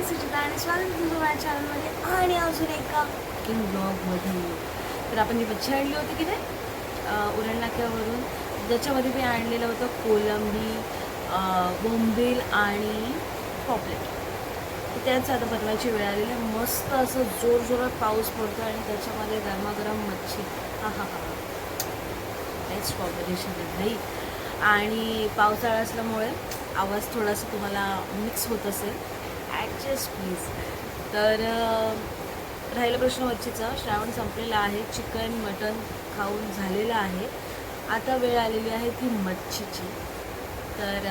मी सुचिता आणि स्वागत आहे तुमचं माझ्या चॅनलमध्ये आणि अजून एका कुकिंग ब्लॉगमध्ये तर आपण जी मच्छी आणली होती की नाही उरण नाक्यावरून ज्याच्यामध्ये मी आणलेलं होतं कोलंबी बोंबील आणि पॉपलेट. त्याच आता बनवायची वेळ आलेली आहे. मस्त असं जोर जोरात पाऊस पडतो आणि त्याच्यामध्ये गरमागरम मच्छी. हा हा हा. बेस्ट कॉम्बिनेशन आहे भाई. आणि पावसाळा असल्यामुळे आवाज थोडासा तुम्हाला मिक्स होत असेल. जस्ट प्लीज तर राहिला प्रश्न मच्छीचा. श्रावण संपलेला आहे. चिकन मटन खाऊन झालेलं आहे. आता वेळ आलेली आहे ती मच्छीची. तर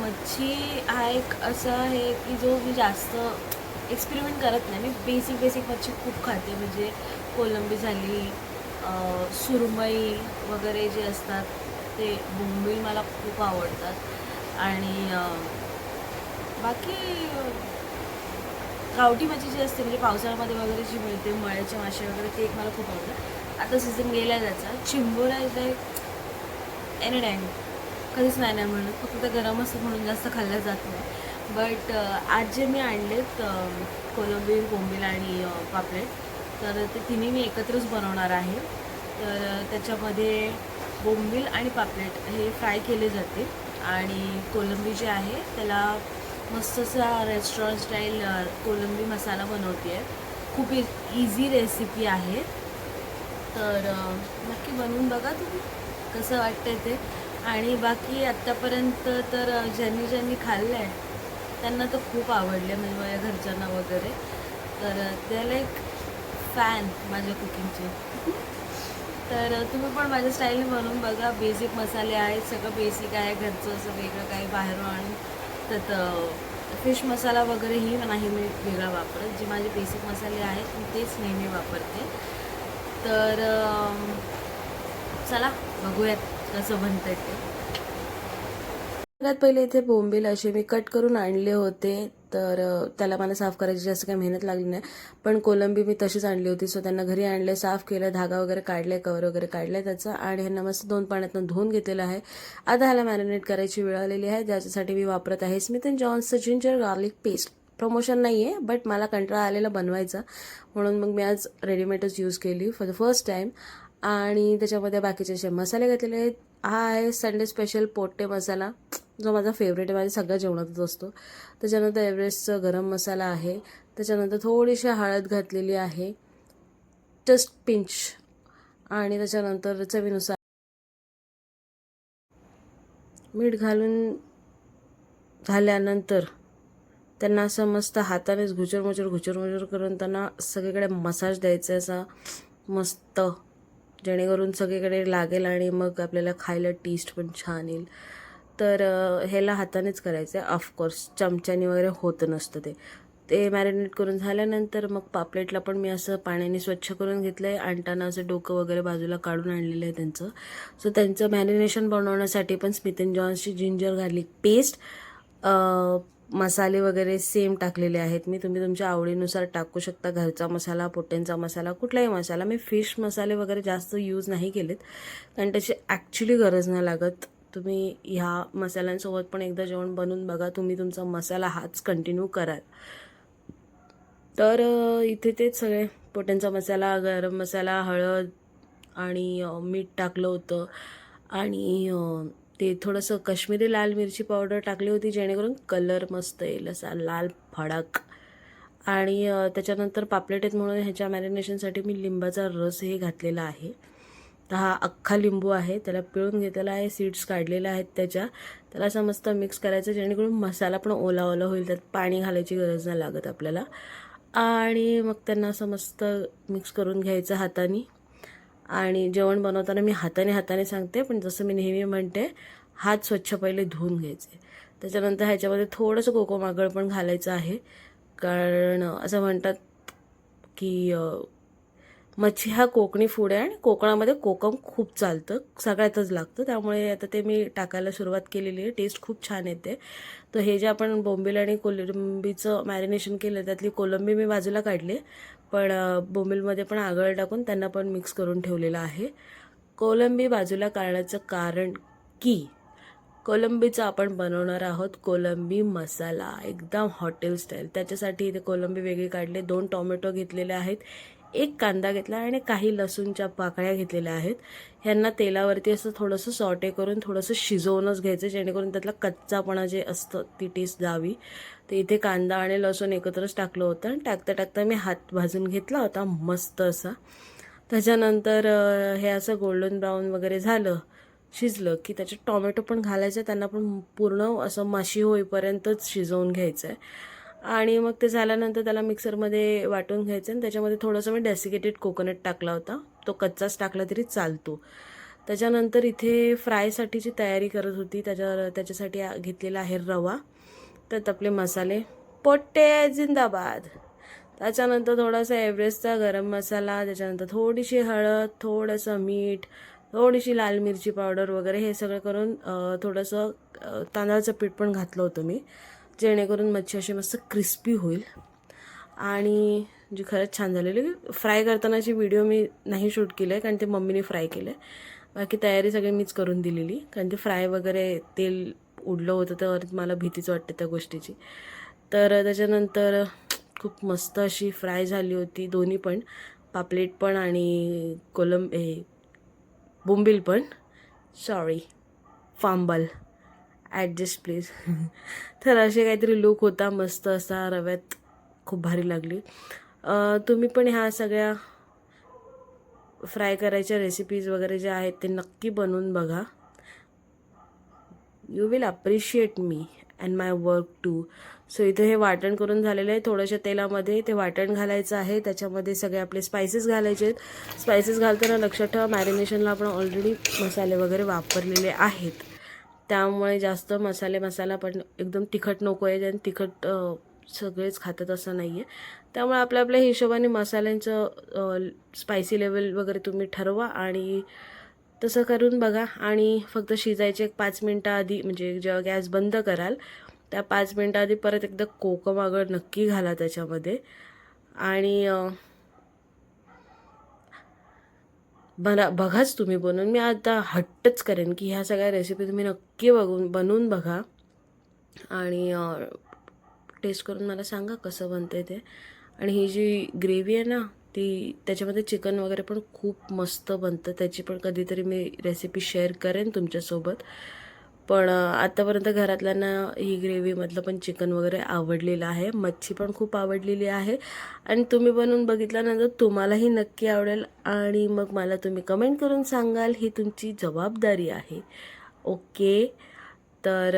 मच्छी हा एक असं आहे की जो मी जास्त एक्सपेरिमेंट करत नाही. मी बेसिक बेसिक मच्छी खूप खाते. म्हणजे कोलंबी झाली सुरमई वगैरे जे असतात ते बोंबील मला खूप आवडतात. आणि बाकी गावठी मच्छी जी असते म्हणजे पावसाळ्यामध्ये वगैरे जी मिळते मळ्याचे मासे वगैरे ते एक मला खूप आवडतं. आता सीझन गेला त्याचा. चिंबोरा इज लाईक एनी टाईम कधीच नाही नाही म्हणत फक्त ते गरम असतं म्हणून जास्त खाल्लं जात नाही. बट आज जे मी आणलेत कोलंबीर कोलंबी बोंबील आणि पापलेट तर ते तिन्ही मी एकत्रच बनवणार आहे. तर त्याच्यामध्ये बोंबील आणि पापलेट हे फ्राय केले जाते. आणि कोलंबी जे आहे त्याला मस्त असा रेस्टॉरंट स्टाईल कोलंबी मसाला बनवते आहे खूप इझी रेसिपी आहे. तर नक्की बनवून बघा तुम्ही कसं वाटतंय ते. आणि बाकी आत्तापर्यंत तर ज्यांनी ज्यांनी खाल्लं आहे त्यांना तर खूप आवडले म्हणजे माझ्या घरच्यांना वगैरे. तर त्याला ते लाईक फॅन माझ्या कुकिंगचे. तर तुम्ही पण माझ्या स्टाईलने बनवून बघा. बेसिक मसाले आहेत सगळं बेसिक आहे. घरचं असं वेगळं काही बाहेरून आणून तर फिश मसाला वगैरेही नाही मी वेगळा वापरत. जे माझे बेसिक मसाले आहेत मी तेच नेहमी वापरते. तर चला बघूयात कसं बनतं ते. सगळ्यात पहिले इथे बोंबील असे मी कट करून आणले होते. तर त्याला मला साफ करायची जास्त काही मेहनत लागली नाही. पण कोलंबी मी तशीच आणली होती. सो त्यांना घरी आणले साफ केलं धागा वगैरे काढले कवर वगैरे काढले त्याचा. आणि ह्यांना मस्त दोन पाण्यातून धुवून घेतलेलं आहे. आता ह्याला मॅरिनेट करायची वेळ आलेली आहे. ज्याच्यासाठी मी वापरत आहे स्मिथ अँड जॉन्सचं जिंजर गार्लिक पेस्ट प्रमोशन नाही आहे बट मला कंटाळा आलेला बनवायचा. म्हणून मग मी आज रेडीमेडच यूज केली फॉर द फर्स्ट टाईम आणि त्याच्यामध्ये बाकीचे असे मसाले घातलेले आहेत. हा आहे संडे स्पेशल पोट्टे मसाला. जो माझा फेवरेट आहे माझ्या सगळ्या जेवणातच असतो. त्याच्यानंतर एव्हरेस्टचं गरम मसाला आहे. त्याच्यानंतर थोडीशी हळद घातलेली आहे. जस्ट पिंच आणि त्याच्यानंतर चवीनुसार मीठ घालून झाल्यानंतर त्यांना असं मस्त हातानेच घुचरमुचर घुचरमुचर करून त्यांना सगळीकडे मसाज द्यायचा असा मस्त. जेणेकरून सगळीकडे लागेल आणि मग आपल्याला खायला टेस्ट पण छान येईल. तर ह्याला हातानेच करायचं आहे ऑफकोर्स चमच्याने वगैरे होत नसतं ते. ते मॅरिनेट करून झाल्यानंतर मग पापलेटला पण मी असं पाण्याने स्वच्छ करून घेतलं आहे आणताना असं डोकं वगैरे बाजूला काढून आणलेलं आहे त्यांचं. सो त्यांचं मॅरिनेशन बनवण्यासाठी पण स्मिथ अँड जॉन्सची जिंजर गार्लिक पेस्ट मसाले वगैरे सेम टाकलेले आहेत. मी तुम्ही तुमच्या आवडीनुसार टाकू शकता. घरचा मसाला पोट्यांचा मसाला कुठलाही मसाला. मी फिश मसाले वगैरे जास्त यूज नाही केलेत. कारण त्याची ॲक्च्युली गरज नाही लागत. तुम्ही ह्या मसाल्यांसोबत पण एकदा जेवण बनवून बघा. तुम्ही तुमचा मसाला हाच कंटिन्यू कराल. तर इथे तेच सगळे. पोट्यांचा मसाला गरम मसाला हळद आणि मीठ टाकलं होतं. आणि ते थोडंसं काश्मीरी लाल मिरची पावडर टाकली होती जेणेकरून कलर मस्त येईल असा लाल फडक. आणि त्याच्यानंतर पापलेट आहेत म्हणून ह्याच्या मॅरिनेशनसाठी मी लिंबाचा रस हे घातलेला आहे. तर हा अख्खा लिंबू आहे त्याला पिळून घेतलेला आहे सीड्स काढलेल्या आहेत त्याच्या. त्याला असं मस्त मिक्स करायचं जेणेकरून मसाला पण ओला ओला होईल त्यात पाणी घालायची गरज नाही लागत आपल्याला. आणि मग त्यांना असं मस्त मिक्स करून घ्यायचं हाताने. आणि जेवण बनवताना मी हाताने हाताने सांगते पण जसं मी नेहमी म्हणते हात स्वच्छ पहिले धुवून घ्यायचे. त्याच्यानंतर ह्याच्यामध्ये थोडंसं कोको मागळ पण घालायचं आहे. कारण असं म्हणतात की मच्छी हा कोकणी फूड आहे आणि कोकणामध्ये कोकम खूप चालतं सगळ्यातच लागतं. त्यामुळे आता ते मी टाकायला सुरुवात केलेली आहे. टेस्ट खूप छान येते. तर हे जे आपण बोंबील आणि कोलंबीचं मॅरिनेशन केलं त्यातली कोलंबी मी बाजूला काढली पण बोंबीलमध्ये पण आगळ टाकून त्यांना पण मिक्स करून ठेवलेलं आहे. कोलंबी बाजूला काढण्याचं कारण की कोलंबीचा आपण बनवणार आहोत कोलंबी मसाला. एकदम हॉटेल स्टाईल त्याच्यासाठी इथे कोलंबी वेगळी काढले. दोन टोमॅटो घेतलेले आहेत. एक कांदा घेतला आणि काही लसूणच्या पाकळ्या घेतलेल्या आहेत. ह्यांना तेलावरती असं थोडंसं सॉटे करून थोडंसं शिजवूनच घ्यायचं जेणेकरून त्यातला कच्चापणा जे असतं ती टेस्ट जावी. तर इथे कांदा आणि लसूण एकत्रच टाकलं होतं आणि टाकता टाकता मी हात भाजून घेतला होता मस्त असा. त्याच्यानंतर हे असं गोल्डन ब्राऊन वगैरे झालं शिजलं की त्याच्यात टॉमॅटो पण घालायचं त्यांना पण पूर्ण असं माशी होईपर्यंतच शिजवून घ्यायचं आहे आणि मग ते झाल्यानंतर त्याला मिक्सरमध्ये वाटून घ्यायचं आणि त्याच्यामध्ये थोडंसं मी डेसिकेटेड कोकोनट टाकला होता. तो कच्चाच टाकला तरी चालतो. त्याच्यानंतर इथे फ्रायसाठीची तयारी करत होती. त्याच्या त्याच्यासाठी घेतलेला आहे रवा त्यात आपले मसाले पोट्टे जिंदाबाद. त्याच्यानंतर थोडासा एव्हरेस्टचा गरम मसाला त्याच्यानंतर थोडीशी हळद थोडंसं मीठ थोडीशी लाल मिरची पावडर वगैरे हे सगळं करून थोडंसं तांदळाचं पीठ पण घातलं होतं मी. जेणेकरून मच्छी अशी मस्त क्रिस्पी होईल. आणि जी खरंच छान झालेली फ्राय करतानाची व्हिडिओ मी नाही शूट केले आहे कारण ते मम्मीने फ्राय केलं आहे बाकी तयारी सगळी मीच करून दिलेली. कारण ते फ्राय वगैरे तेल उडलं होतं तर मला भीतीच वाटते त्या गोष्टीची. तर त्याच्यानंतर खूप मस्त अशी फ्राय झाली होती दोन्ही पण. पापलेट पण आणि कोलंब हे बोंबील पण. सॉरी फांबल. Adjust please. तर असे काहीतरी लुक होता मस्त असा रव्यात खूप भारी लागली. तुम्ही पण ह्या सगळ्या फ्राय करायच्या रेसिपीज वगैरे ज्या आहेत ते नक्की बनवून बघा. You will appreciate me and my work too so इथे हे वाटण करून झालेलं आहे. थोड्याशा तेलामध्ये ते वाटण घालायचं आहे. त्याच्यामध्ये सगळे आपले स्पायसेस घालायचे आहेत. स्पायसेस घालताना लक्षात ठेवा मॅरिनेशनला आपण ऑलरेडी मसाले वगैरे वापरलेले आहेत. त्यामुळे जास्त मसाले मसाला पण एकदम तिखट नको आहे आणि तिखट सगळेच खातात असं नाही आहे त्यामुळे आपल्या आपल्या हिशोबाने मसाल्यांचं स्पायसी लेवल वगैरे तुम्ही ठरवा आणि तसं करून बघा. आणि फक्त शिजायचे एक पाच मिनटं आधी म्हणजे जेव्हा गॅस बंद कराल त्या पाच मिनटं आधी परत एकदा कोकम आगळ नक्की घाला त्याच्यामध्ये. आणि बना बघाच तुम्ही बनवून. मी आता हट्टच करेन की ह्या सगळ्या रेसिपी तुम्ही नक्की बघून बनवून बघा. आणि टेस्ट करून मला सांगा कसं बनतं आहे ते. आणि ही जी ग्रेव्ही आहे ना ती त्याच्यामध्ये चिकन वगैरे पण खूप मस्त बनतं. त्याची पण कधीतरी मी रेसिपी शेअर करेन तुमच्यासोबत. पण अ, आतापर्यंत घरातल्यांना ही ग्रेव्हीमधलं पण चिकन वगैरे आवडलेलं आहे. मच्छी पण खूप आवडलेली आहे. आणि तुम्ही बनवून बघितल्यानंतर तुम्हालाही नक्की आवडेल आणि मग मला तुम्ही कमेंट करून सांगाल. ही तुमची जबाबदारी आहे. ओके? तर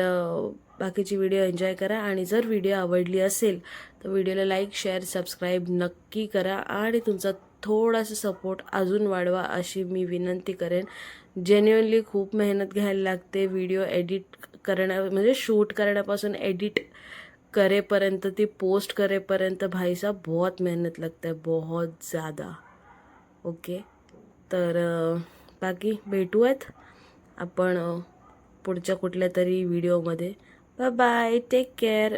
बाकीची व्हिडिओ एन्जॉय करा आणि जर व्हिडिओ आवडली असेल तर व्हिडिओला लाईक शेअर सबस्क्राईब नक्की करा आणि तुमचा थोडासा सपोर्ट अजून वाढवा अशी मी विनंती करेन. जेन्युअनली खूप मेहनत घ्यायला लागते. व्हिडिओ एडिट करण्या म्हणजे शूट करण्यापासून एडिट करेपर्यंत ती पोस्ट करेपर्यंत भाईसाब बहुत मेहनत लगता है बहुत ज़्यादा. ओके तर बाकी भेटूयात आपण पुढच्या कुठल्या तरी व्हिडिओमध्ये बाय बाय टेक केअर